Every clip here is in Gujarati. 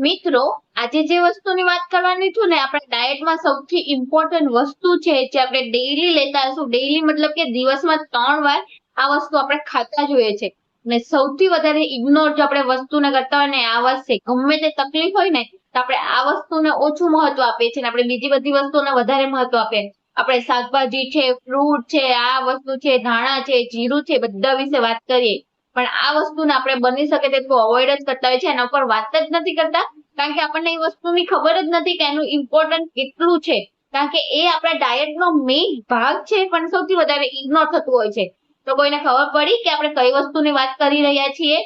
મિત્રો, આજે જે વસ્તુની વાત કરવાની છું ને, આપણે ડાયટમાં સૌથી ઇમ્પોર્ટન્ટ વસ્તુ છે જે આપણે ડેઈલી લેતા હશું. ડેઈલી મતલબ કે દિવસમાં ત્રણ વાર આ વસ્તુ આપણે ખાતા જોઈએ છે. ને સૌથી વધારે ઇગ્નોર જો આપણે વસ્તુને કરતા હોય ને, આ વસ્તુ ગમે તે તકલીફ હોય ને, તો આપણે આ વસ્તુને ઓછું મહત્વ આપીએ છીએ આપણે બીજી બધી વસ્તુને વધારે મહત્વ આપીએ. આપણે શાકભાજી છે ફ્રૂટ છે, આ વસ્તુ છે, ધાણા છે, જીરું છે, બધા વિશે વાત કરીએ. પણ આ વસ્તુને આપણે બની શકે તેટલું અવોઈડ જ કરતા હોય છે, એના ઉપર વાત જ નથી કરતા. કારણ કે આપણને એ વસ્તુની ખબર જ નથી કે એનું ઇમ્પોર્ટન્ટ કેટલું છે. કારણ કે એ આપણા ડાયટનો મેઇન ભાગ છે, પણ સૌથી વધારે ઇગ્નોર થતું હોય છે. તો કોઈને ખબર પડી કે આપણે કઈ વસ્તુની વાત કરી રહ્યા છીએ?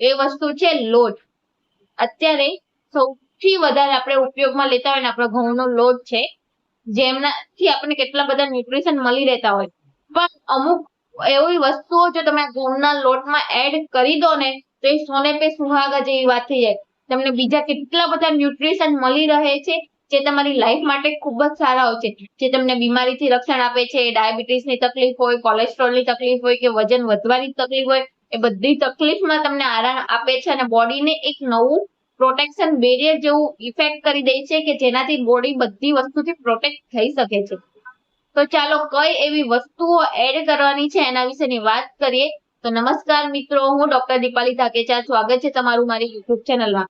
એ વસ્તુ છે લોટ. અત્યારે સૌથી વધારે આપણે ઉપયોગમાં લેતા હોય ને આપણો ઘઉંનો લોટ છે, જેમનાથી આપણને કેટલા બધા ન્યુટ્રિશન મળી રહેતા હોય. પણ અમુક એવી વસ્તુઓ જો તમે ઘઉંના લોટમાં એડ કરી દો ને, તો એ સોને પે સુહાગા જેવી વાત થઈ જાય. તમને બીજા કેટલા બધા ન્યુટ્રિશન મળી રહે છે, જે તમારી લાઈફ માટે ખૂબ જ સારા હોય છે જે તમને બીમારીથી રક્ષણ આપે છે ડાયાબિટીસની તકલીફ હોય કોલેસ્ટ્રોલની તકલીફ હોય કે વજન વધવાની તકલીફ હોય, એ બધી તકલીફમાં તમને આરામ આપે છે અને બોડીને એક નવું પ્રોટેક્શન બેરિયર જેવું ઇફેક્ટ કરી દે છે કે જેનાથી બોડી બધી વસ્તુથી પ્રોટેક્ટ થઈ શકે છે. તો ચાલો કઈ એવી વસ્તુઓ એડ કરવાની છે એના વિશેની વાત કરીએ. તો નમસ્કાર મિત્રો, હું ડોક્ટર દીપાલી ધાકેચા સ્વાગત છે તમારું મારી યુટ્યુબ ચેનલમાં.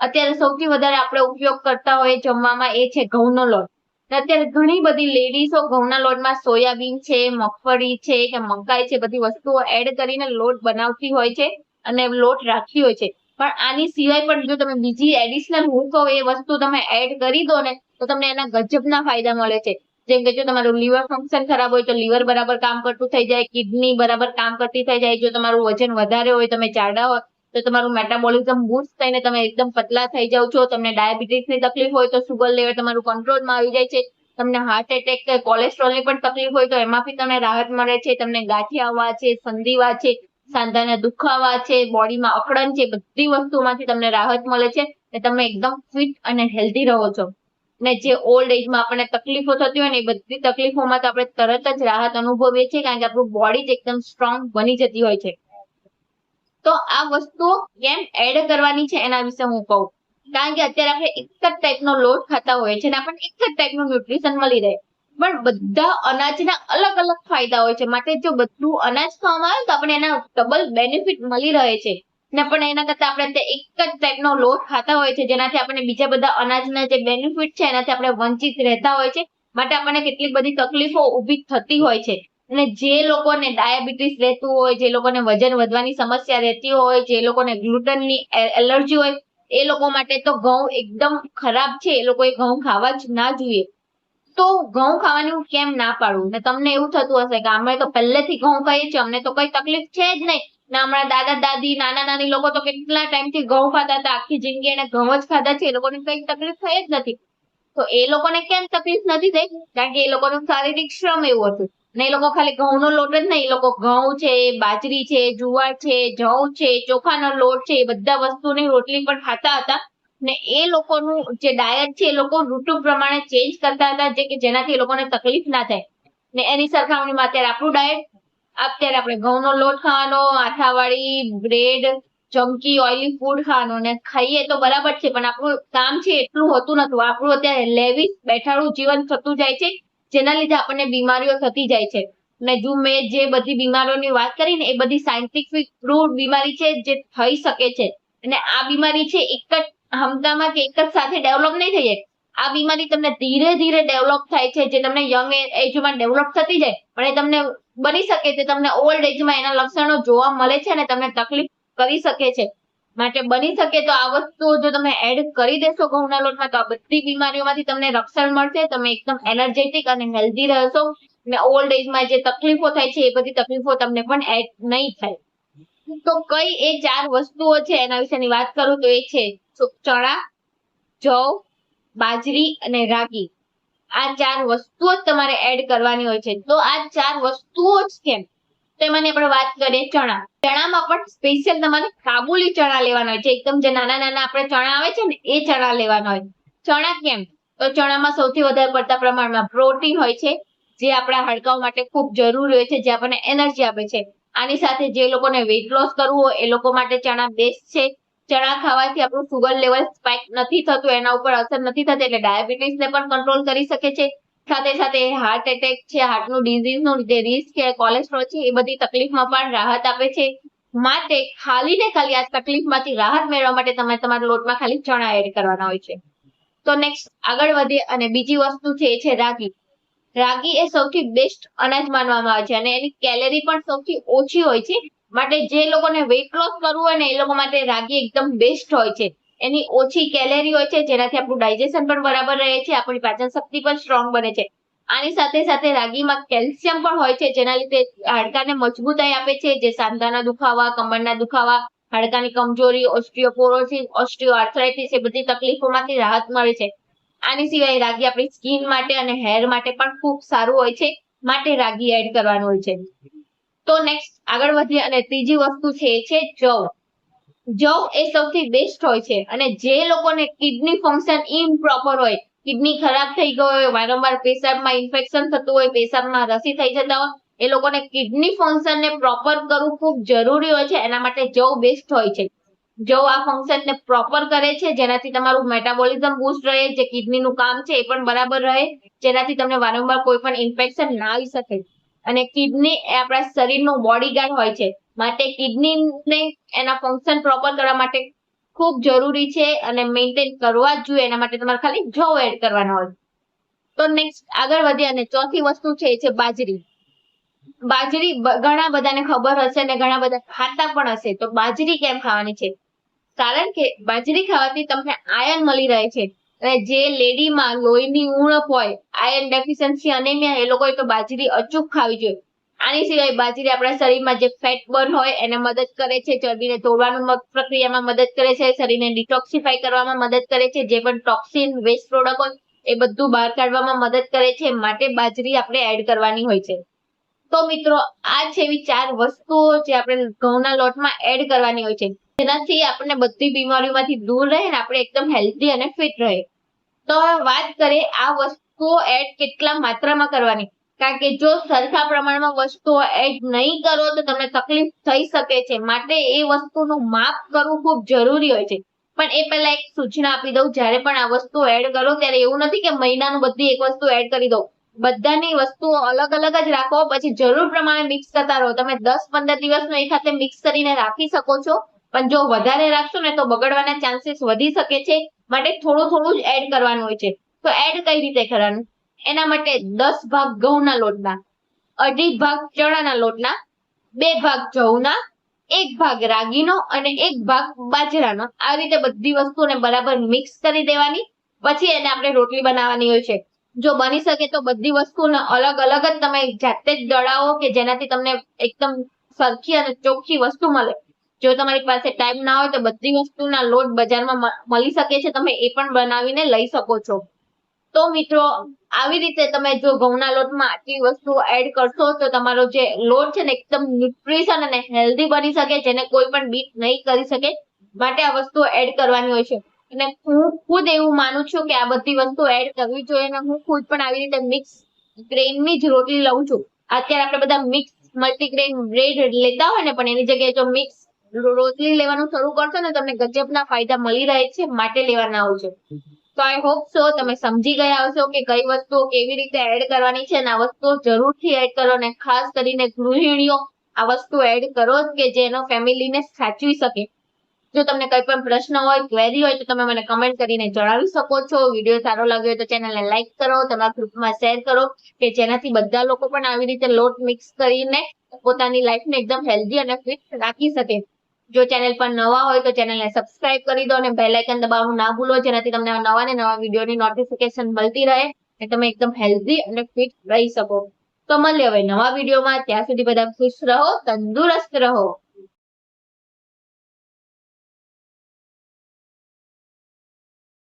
અત્યારે સૌથી વધારે આપણે ઉપયોગ કરતા હોઈએ જમવામાં એ છે ઘઉંનો લોટ. અત્યારે ઘણી બધી લેડીઝો ઘઉંના લોટમાં સોયાબીન છે, મગફળી છે કે મકાઈ છે, બધી વસ્તુઓ એડ કરીને લોટ બનાવતી હોય છે અને લોટ રાખતી હોય છે. પણ આની સિવાય પણ જો તમે બીજી એડિશનલ હું કહું એ વસ્તુ તમે એડ કરી દો ને તો તમને એના ગજબના ફાયદા મળે છે. જેમ કે જો તમારું લીવર ફંક્શન ખરાબ હોય તો લીવર બરાબર કામ કરતું થઈ જાય કિડની બરાબર કામ કરતી થઈ જાય, જો તમારું વજન વધારે હોય, તમે જાડા હોય, તો તમારું મેટાબોલિઝમ બુસ્ટ થઈને તમે એકદમ પતલા થઈ જાવ છો, તમને ડાયાબિટીસની તકલીફ હોય તો સુગર લેવલ તમારું કંટ્રોલમાં આવી જાય છે, તમને હાર્ટ એટેક કે કોલેસ્ટ્રોલની પણ તકલીફ હોય તો એમાંથી તમને રાહત મળે છે, તમને ગાંઠિયાવા છે સંધિવા છે, સાંધાના દુખાવા છે, બોડીમાં અકળન છે, બધી વસ્તુમાંથી તમને રાહત મળે છે અને તમે એકદમ ફિટ અને હેલ્ધી રહો છો. ને જે ઓલ્ડ એજમાં આપણને તકલીફો થતી હોય ને એ બધી તકલીફોમાં તો આપણે તરત જ રાહત અનુભવીએ છીએ કારણ કે આપણું બોડી જ એકદમ સ્ટ્રોંગ બની જતી હોય છે. તો આ વસ્તુઓ કેમ એડ કરવાની છે એના વિશે હું કહું. કારણ કે અત્યારે આપણે એક જ ટાઈપનો લોટ ખાતા હોઈએ છીએ અને આપણને એક જ ટાઈપનું ન્યુટ્રિશન મળી રહે. પણ બધા અનાજના અલગ અલગ ફાયદા હોય છે. માટે જો બધું અનાજ ખાવામાં આવે તો આપણે એના ડબલ બેનિફિટ મળી રહે છે. ને પણ એના કરતા આપણે તે એક જ ટાઈપનો લોટ ખાતા હોય છે, જેનાથી આપણે બીજા બધા અનાજના જે બેનિફિટ છે, એનાથી આપણે વંચિત રહેતા હોય છે. માટે આપણને કેટલીક બધી તકલીફો ઊભી થતી હોય છે. અને જે લોકોને ડાયાબિટીસ રહેતું હોય, જે લોકોને વજન વધવાની સમસ્યા રહેતી હોય, જે લોકોને ગ્લુટનની એલર્જી હોય, એ લોકો માટે તો ઘઉં એકદમ ખરાબ છે. એ લોકોએ ઘઉં ખાવા જ ના જોઈએ. તો ઘઉં ખાવાની હું કેમ ના પાડું? ને તમને એવું થતું હશે કે અમે તો પહેલેથી ઘઉં ખાઈએ છીએ, અમને તો કઈ તકલીફ છે જ નહીં. ને દાદા, દાદી, નાના, નાની લોકો તો કેટલા ટાઈમથી ઘઉં ખાતા હતા, આખી જિંદગી એને ઘઉં જ ખાધા છે. એ લોકોને કઈ તકલીફ થઈ જ નથી. તો એ લોકોને કેમ તકલીફ નથી થઈ? કારણ કે એ લોકોનું શારીરિક શ્રમ એવું હતું. ને એ લોકો ખાલી ઘઉંનો લોટ જ નહીં, એ લોકો ઘઉં છે, બાજરી છે, જુવાર છે, જવ છે, ચોખાનો લોટ છે, એ બધા વસ્તુની રોટલી પણ ખાતા હતા. ને એ લોકોનું જે ડાયટ છે, એ લોકો ઋતુ પ્રમાણે ચેન્જ કરતા હતા, જે કે જેનાથી એ લોકોને તકલીફ ના થાય. ને એની સરખામણીમાં અત્યારે આપણું ડાયટ અત્યારે આપણે ઘઉંનો લોટ ખાવાનો, આથાવાળી બ્રેડ ચમકી ઓઇલી ફૂડ ખાવાનું ને ખાઈએ તો બરાબર છે, પણ આપણું કામ છે એટલું હોતું નથી. આપણું અત્યારે લેવી, બેઠાડું જીવન થતું જાય છે, જેના લીધે આપણને બીમારીઓ થતી જાય છે. ને જો મેં જે બધી બીમારીઓની વાત કરી ને એ બધી સાયન્ટિફિક પ્રૂવ બીમારી છે જે થઈ શકે છે. અને આ બીમારી છે એક જ હમતામાં કે એક જ સાથે ડેવલપ નહીં થઈ જાય. આ બીમારી તમને ધીરે ધીરે ડેવલપ થાય છે, જે તમને યંગ એજમાં ડેવલપ થતી જાય, પણ એ તમને બની શકે છે. તમને ઓલ્ડ એજમાં એના લક્ષણો જોવા મળે છે અને તમને તકલીફ કરી શકે છે. માટે બની શકે તો આ વસ્તુઓ જો તમે એડ કરી દેશો ઘઉંના લોટમાં, તો આ બધી બીમારીઓમાંથી તમને રક્ષણ મળશે. તમે એકદમ એનર્જેટિક અને હેલ્ધી રહેશો. અને ઓલ્ડ એજમાં જે તકલીફો થાય છે, એ બધી તકલીફો તમને પણ એડ નહીં થાય. તો કઈ એ ચાર વસ્તુઓ છે, એના વિશેની વાત કરું તો એ છે. ચણા જવ, બાજરી અને રાગી. આ ચાર વસ્તુઓ જ તમારે એડ કરવાની હોય છે. તો આ ચાર વસ્તુઓ જ કેમ? તો એમાંની આપણે વાત કરીએ ચણા. ચણામાં પણ સ્પેશિયલ તમારે કાબુલી ચણા લેવાના હોય છે. એકદમ જે નાના નાના આપણે ચણા આવે છે ને, એ ચણા લેવાના હોય. ચણા કેમ? તો ચણામાં સૌથી વધારે પડતા પ્રમાણમાં પ્રોટીન હોય છે, જે આપણા હાડકાઓ માટે ખૂબ જરૂરી હોય છે, જે આપણને એનર્જી આપે છે. આની સાથે જે લોકોને વેઇટ લોસ કરવું હોય, એ લોકો માટે ચણા બેસ્ટ છે. ચણા ખાવાથી આપણું સુગર લેવલ સ્પાઇક નથી થતું, એના ઉપર અસર નથી થતી, એટલે ડાયાબિટીસ ને પણ કંટ્રોલ કરી શકે છે. સાથે સાથે હાર્ટ એટેક છે હાર્ટનું ડિઝીઝનું જે રિસ્ક છે કોલેસ્ટ્રોલ છે, એ બધી તકલીફમાં પણ રાહત આપે છે. માટે ખાલી ને ખાલી આ તકલીફમાંથી રાહત મેળવવા માટે તમે તમારા લોટમાં ખાલી ચણા એડ કરવાના હોય છે. તો નેક્સ્ટ આગળ વધીએ અને બીજી વસ્તુ છે એ છે રાગી. રાગી એ સૌથી બેસ્ટ અનાજ માનવામાં આવે છે અને એની કેલેરી પણ સૌથી ઓછી હોય છે. માટે જે લોકોને વેટ લોસ કરવું હોય ને એ લોકો માટે રાગી એકદમ બેસ્ટ હોય છે. એની ઓછી કેલેરી હોય છે, જેનાથી આપણું ડાયજેશન પણ બરાબર રહે છે, આપણી પાચન શક્તિ પણ સ્ટ્રોંગ બને છે. આની સાથે સાથે રાગીમાં કેલ્શિયમ પણ હોય છે, જેના લીધે હાડકાને મજબૂતાઈ આપે છે, જે સાંધાના દુખાવા, કમરના દુખાવા, હાડકાની કમજોરી ઓસ્ટિયોપોરોસિસ ઓસ્ટિયોઆર્થરાઇટિસ એ બધી તકલીફોમાંથી રાહત મળે છે. આની સિવાય રાગી આપણી સ્કિન માટે અને હેર માટે પણ ખૂબ સારું હોય છે, માટે રાગી એડ કરવાનું હોય છે. તો નેક્સ્ટ આગળ વધીએ અને ત્રીજી વસ્તુ છે એ છે જવ. જવ એ સૌથી બેસ્ટ હોય છે અને જે લોકોને કિડની ફંક્શન ઇમ્પ્રોપર હોય કિડની ખરાબ થઈ ગયો હોય, વારંવાર પેશાબમાં ઇન્ફેક્શન થતું હોય, પેશાબમાં રસી થઈ જતા હોય, એ લોકોને કિડની ફંક્શન ને પ્રોપર કરવું ખૂબ જરૂરી હોય છે, એના માટે જવ બેસ્ટ હોય છે. જવ આ ફંક્શન ને પ્રોપર કરે છે, જેનાથી તમારું મેટાબોલિઝમ બૂસ્ટ રહે, જે કિડની નું કામ છે એ પણ બરાબર રહે, જેનાથી તમને વારંવાર કોઈ પણ ઇન્ફેક્શન ના આવી શકે. અને કિડની એ આપણા શરીરનો બોડીગાર્ડ હોય છે. માટે કિડનીને એના ફંક્શન પ્રોપર કરવા માટે ખૂબ જરૂરી છે અને મેન્ટેન કરવા જ જોઈએ. એના માટે તમારે ખાલી જવ એડ કરવાના હોય. તો નેક્સ્ટ આગળ વધીએ અને ચોથી વસ્તુ છે એ છે બાજરી. બાજરી ઘણા બધાને ખબર હશે અને ઘણા બધા ખાતા પણ હશે. તો બાજરી કેમ ખાવાની છે? કારણ કે બાજરી ખાવાથી તમને આયર્ન મળી રહે છે. જે લેડીમાં લોહીની ઉણપ હોય આયર્ન ડેફિશિયન્સી અનેમિયા એ લોકોએ તો બાજરી અચૂક ખાવી જોઈએ. આની સિવાય બાજરી આપણા શરીરમાં જે ફેટ બર્ન હોય, એને મદદ કરે છે. ચરબીને તોડવાનું પ્રક્રિયામાં મદદ કરે છે. શરીરને ડિટોક્સિફાઈ કરવામાં મદદ કરે છે. જે પણ ટોક્સિન વેસ્ટ પ્રોડક્ટ હોય, એ બધું બહાર કાઢવામાં મદદ કરે છે. માટે બાજરી આપણે એડ કરવાની હોય છે. તો મિત્રો, આ છે એવી ચાર વસ્તુઓ જે આપણે ઘઉંના લોટમાં એડ કરવાની હોય છે. જેનાથી આપણને બધી બીમારીઓમાંથી દૂર રહે ને આપણે એકદમ હેલ્ધી અને ફિટ રહે. તો વાત કરીએ, આ વસ્તુઓ એડ કેટલા માત્રામાં કરવાની? કારણ કે જો સરખા પ્રમાણમાં વસ્તુઓ એડ નહીં કરો તો તમને તકલીફ થઈ શકે છે. માટે એ વસ્તુનું માપ કરવું ખૂબ જરૂરી હોય છે. પણ એ પહેલા એક સૂચના આપી દઉં, જ્યારે પણ આ વસ્તુ એડ કરો, ત્યારે એવું નથી કે મહિનાનું બધી એક વસ્તુ એડ કરી દો બધાની વસ્તુઓ અલગ અલગ જ રાખો. પછી જરૂર પ્રમાણે મિક્સ કરતા રહો. તમે દસ પંદર દિવસનો એક સાથે મિક્સ કરીને રાખી શકો છો. પણ જો વધારે રાખશો ને તો બગડવાના ચાન્સીસ વધી શકે છે. માટે થોડું થોડું જ એડ કરવાનું હોય છે. તો એડ કઈ રીતે કરવાનું? એના માટે દસ ભાગ ઘઉંના લોટના, અઢી ભાગ ચણાના લોટના, બે ભાગ જવના, એક ભાગ રાગીનો અને એક ભાગ બાજરાનો. આ રીતે બધી વસ્તુને બરાબર મિક્સ કરી દેવાની. પછી એને આપણે રોટલી બનાવવાની હોય છે. જો બની શકે તો બધી વસ્તુને અલગ અલગ જ તમે જાતે જ દળાવો કે જેનાથી તમને એકદમ સરખી અને ચોખ્ખી વસ્તુ મળે. જો તમારી પાસે ટાઈમ ના હોય તો બધી વસ્તુના લોટ બજારમાં મળી શકે છે. તમે એ પણ બનાવીને લઈ શકો છો. તો મિત્રો, આવી રીતે તમે જો ઘઉંના લોટમાં આટલી વસ્તુ એડ કરશો તો તમારો જે લોટ છે ને એકદમ ન્યુટ્રિશન અને હેલ્ધી બની શકે, જેને કોઈ પણ બીટ નહીં કરી શકે, માટે આ વસ્તુ એડ કરવાની હોય છે. અને હું ખુદ એવું માનું છું કે આ બધી વસ્તુ એડ કરવી જોઈએ અને હું ખુદ પણ આવી રીતે મિક્સ ગ્રેનની જ રોટલી લઉં છું. અત્યારે આપણે બધા મિક્સ મલ્ટીગ્રેન બ્રેડ લેતા હોય ને, પણ એની જગ્યાએ જો મિક્સ રોટલી લેવાનું શરૂ કરશો ને, તમને ગજબના ફાયદા મળી રહે છે, માટે લેવાના છે. તો આઈ હોપ સો તમે સમજી ગયા હશો કે કઈ વસ્તુઓ કેવી રીતે એડ કરવાની છે અને આ વસ્તુઓ જરૂરથી એડ કરો અને ખાસ કરીને ગૃહિણીઓ આ વસ્તુ એડ કરો કે જેનો ફેમિલીને સાચવી શકે. જો તમને કઈ પણ પ્રશ્ન હોય ક્વેરી હોય, તો તમે મને કમેન્ટ કરીને જણાવી શકો છો. વીડિયો સારો લાગ્યો તો ચેનલને લાઈક કરો, તમારા ગ્રુપમાં શેર કરો, કે જેનાથી બધા લોકો પણ આવી રીતે લોટ મિક્સ કરીને પોતાની લાઈફને એકદમ હેલ્ધી અને ફિટ રાખી શકે. જો ચેનલ પર નવા હોય તો ચેનલને સબસ્ક્રાઇબ કરી દો અને બેલ આઇકન દબાવવાનું ના ભૂલો, જેનાથી તમને નવા ને નવા વિડીયોની નોટિફિકેશન મળતી રહે અને તમે એકદમ હેલ્ધી અને ફિટ રહી શકો. તો મળીએ હવે નવા વિડીયોમાં. ત્યાં સુધી બધા ખુશ રહો, તંદુરસ્ત રહો.